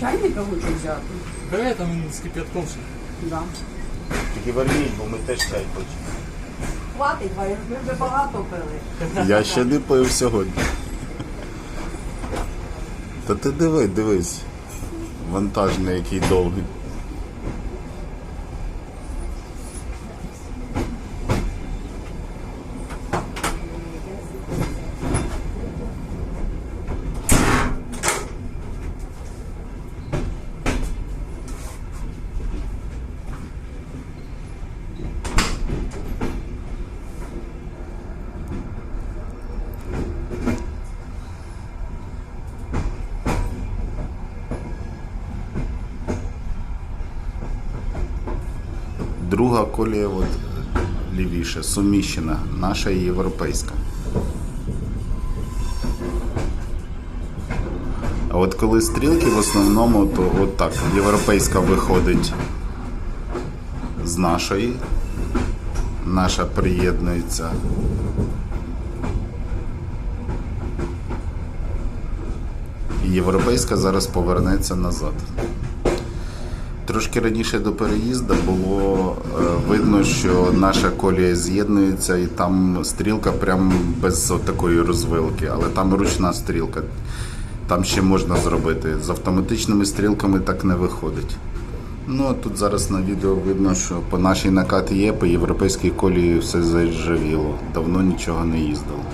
чайника хочу взяти. Бери там з кип'ятком ще. Да. Тільки верніть, бо ми теж чай хочемо. Хватить, бо ми вже багато пили. Я ще не пив сьогодні. Та ти диви, дивись. Вантажний який довгий. Друга колія от лівіше, суміщена, наша європейська. А от коли стрілки в основному, то от так, європейська виходить з нашої, наша приєднується. І Європейська зараз повернеться назад. Трошки раніше до переїзду було е, видно, що наша колія з'єднується і там стрілка прям без такої розвилки, але там ручна стрілка. Там ще можна зробити. З автоматичними стрілками так не виходить. Ну а тут зараз на відео видно, що по нашій накаті є, по європейській колії все заржавіло. Давно нічого не їздило.